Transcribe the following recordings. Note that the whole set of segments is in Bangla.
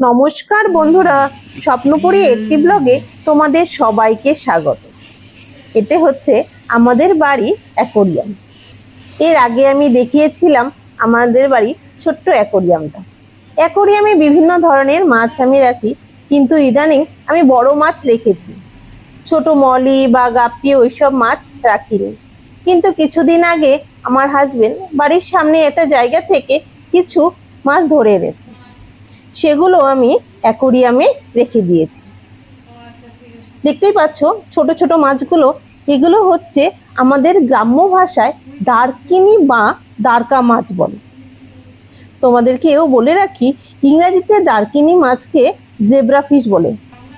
নমস্কার বন্ধুরা, স্বপ্নপুরী একটি ব্লগে তোমাদের সবাইকে স্বাগত। এতে হচ্ছে আমাদের বাড়ি অ্যাকোরিয়াম। এর আগে আমি দেখিয়েছিলাম আমাদের বাড়ি ছোট্ট অ্যাকোরিয়ামটা। অ্যাকোরিয়ামে বিভিন্ন ধরনের মাছ আমি রাখি, কিন্তু ইদানিং আমি বড় মাছ রেখেছি। ছোট মলি বা গাপ্পি ওইসব মাছ রাখিনি। কিন্তু কিছুদিন আগে আমার হাজবেন্ড বাড়ির সামনে একটা জায়গা থেকে কিছু মাছ ধরে এনেছে। সেগুলো আমি অ্যাকোরিয়ামে রেখে দিয়েছি। দেখতেই পাচ্ছ, ছোট ছোট মাছগুলো, এগুলো হচ্ছে আমাদের গ্রাম্য ভাষায় ডার্কিনি বা দ্বারকা মাছ বলে। তোমাদেরকেও বলে রাখি, ইংরাজিতে ডার্কিনি মাছকে জেব্রা ফিশ বলে।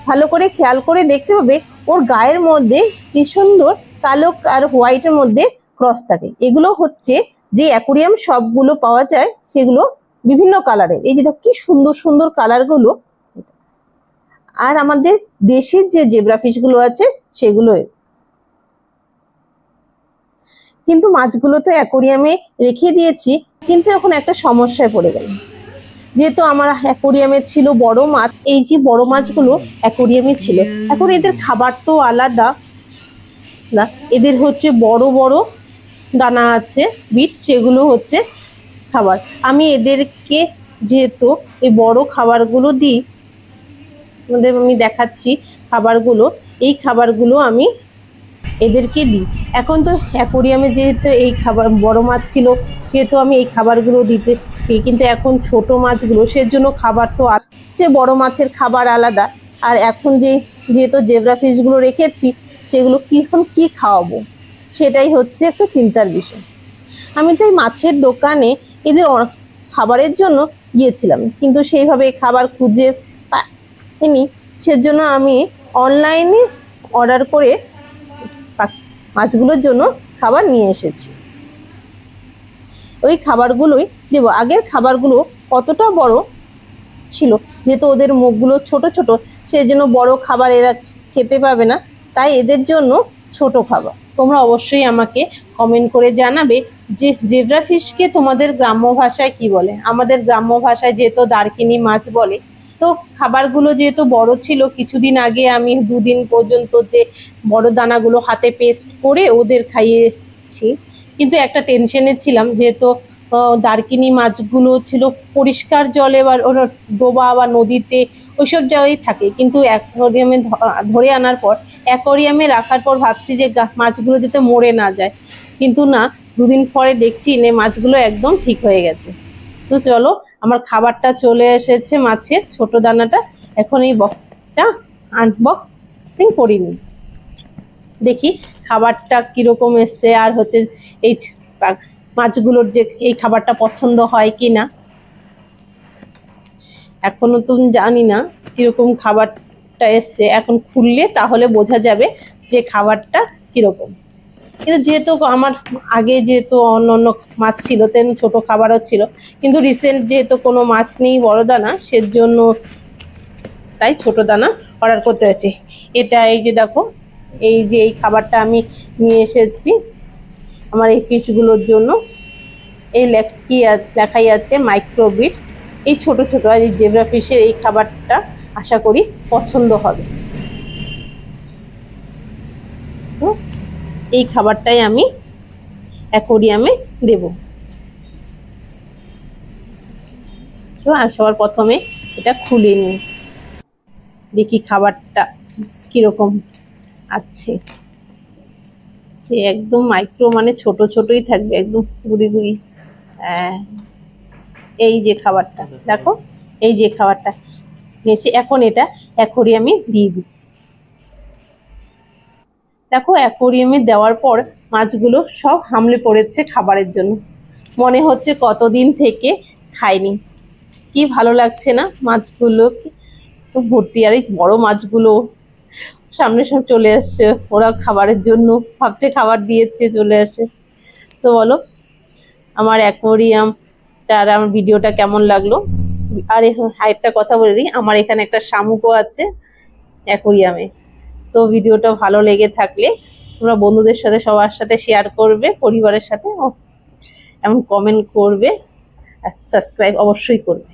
ভালো করে খেয়াল করে দেখতে পাবে ওর গায়ের মধ্যে কি সুন্দর কালো আর হোয়াইটের মধ্যে ক্রস থাকে। এগুলো হচ্ছে যে অ্যাকোরিয়াম সবগুলো পাওয়া যায়, সেগুলো বিভিন্ন কালারের এই যে কি সুন্দর সুন্দর কালারগুলো আর আমাদের দেশের যে জেব্রা ফিশগুলো আছে, সেগুলো কিন্তু মাছগুলো তো অ্যাকোরিয়ামে রেখে দিয়েছি, কিন্তু এখন একটা সমস্যায় পড়ে গেল যেহেতু আমার অ্যাকোরিয়ামে ছিল বড় মাছ, এই যে বড় মাছগুলো অ্যাকোরিয়ামে ছিল, এখন এদের খাবার তো আলাদা। না, এদের হচ্ছে বড় বড় দানা আছে বিট সেগুলো হচ্ছে খাবার। আমি এদেরকে যেহেতু এই বড় খাবারগুলো দিই আমাদের আমি দেখাচ্ছি খাবারগুলো, এই খাবারগুলো আমি এদেরকে দিই। এখন তো অ্যাকোরিয়ামে যেহেতু এই খাবার, বড় মাছ ছিল, সেহেতু আমি এই খাবারগুলো দিতে কিন্তু এখন ছোট মাছগুলো, সেজন্য খাবার তো আছে সে বড় মাছের খাবার আলাদা। আর এখন যে, যেহেতু জেব্রা ফিশগুলো রেখেছি, সেগুলো কি, এখন কী খাওয়াবো? সেটাই হচ্ছে একটা চিন্তার বিষয়। আমি তো এই মাছের দোকানে এদের খাবারের জন্য গিয়েছিলাম। কিন্তু সেইভাবে খাবার খুঁজে পাইনি। সেজন্য আমি অনলাইনে অর্ডার করে মাছগুলোর জন্য খাবার নিয়ে এসেছি। ওই খাবারগুলোই দেব। আগের খাবারগুলো কতটা বড় ছিল, যেহেতু ওদের মুখগুলো ছোট ছোট সেই জন্য বড় খাবার এরা খেতে পাবে না। তাই এদের জন্য ছোট খাবার। তোমরা অবশ্যই আমাকে কমেন্ট করে জানাবে যে জেব্রা ফিশকে তোমাদের গ্রাম্য ভাষায় কি বলে? আমাদের গ্রাম্য ভাষায় যেহেতু দারকিনি মাছ বলে, তো খাবারগুলো যেহেতু বড় ছিল, কিছুদিন আগে আমি দুদিন পর্যন্ত যে বড় দানাগুলো হাতে পেস্ট করে ওদের খাইয়েছি। কিন্তু একটা টেনশনে ছিলাম যেহেতু দারকিনি মাছগুলো ছিল পরিষ্কার জলে বা ওরা ডোবা বা নদীতে ওইসব জায়গায় থাকে। কিন্তু অ্যাকোরিয়ামে ধরে আনার পর অ্যাকোরিয়ামে রাখার পর ভাবছি যে মাছগুলো যাতে মরে না যায়। কিন্তু না, দুদিন পরে দেখছি নে মাছগুলো একদম ঠিক হয়ে গেছে। তো চলো, আমার খাবারটা চলে এসেছে মাছের ছোট দানাটা। এখন এই বক্সটা আনবক্সিং করিনি দেখি খাবারটা কীরকম এসছে, আর হচ্ছে এই মাছগুলোর যে এই খাবারটা পছন্দ হয় কি না এখনও তো জানি না কীরকম খাবারটা এসছে। এখন খুললে তাহলে বোঝা যাবে যে খাবারটা কীরকম। কিন্তু যেহেতু আমার আগে যেহেতু অন্য অন্য মাছ ছিল, তেন ছোট খাবারও ছিল, কিন্তু রিসেন্ট যেহেতু কোনো মাছ নেই বড় দানা, সেজন্য তাই ছোট দানা অর্ডার করতে হয়েছে। এটা এই যে দেখো, এই যে এই খাবারটা আমি নিয়ে এসেছি আমার এই ফিশগুলোর জন্য। এই লেখি লেখাই আছে মাইক্রোবিটস এই ছোট ছোট আর এই জেব্রা ফিশের এই খাবারটা আশা করি পছন্দ হবে। তো এই খাবারটাই আমি অ্যাকোরিয়ামে দেব। তো আর সবার প্রথমে এটা খুলে নিই। দেখি খাবারটা কীরকম আছে। সে একদম মাইক্রো মানে ছোট ছোটই থাকবে, একদম গুড়ি গুড়ি। হ্যাঁ। এই যে খাবারটা, দেখো, এই যে খাবারটা। নিয়েছি, এখন এটা অ্যাকোরিয়ামে দিয়ে দিই। দেখো, অ্যাকোরিয়ামে দেওয়ার পর মাছগুলো সব হামলে পড়েছে খাবারের জন্য। মনে হচ্ছে কতদিন থেকে খাইনি। কি ভালো লাগছে না মাছগুলো? ভর্তি, আর এই বড় মাছগুলো। সামনে সব চলে আসছে, ওরা খাবারের জন্য ভাবছে খাবার দিয়েছে, চলে আসে। তো বলো, আমার অ্যাকোরিয়াম তার আমার ভিডিওটা কেমন লাগল? আর একটা কথা বলে দিই, আমার এখানে একটা শামুকও আছে অ্যাকোরিয়ামে। তো ভিডিওটা ভালো লেগে থাকলে তোমরা বন্ধুদের সাথে, সবার সাথে শেয়ার করবে, পরিবারের সাথে এমন কমেন্ট করবে, আর সাবস্ক্রাইব অবশ্যই করবে।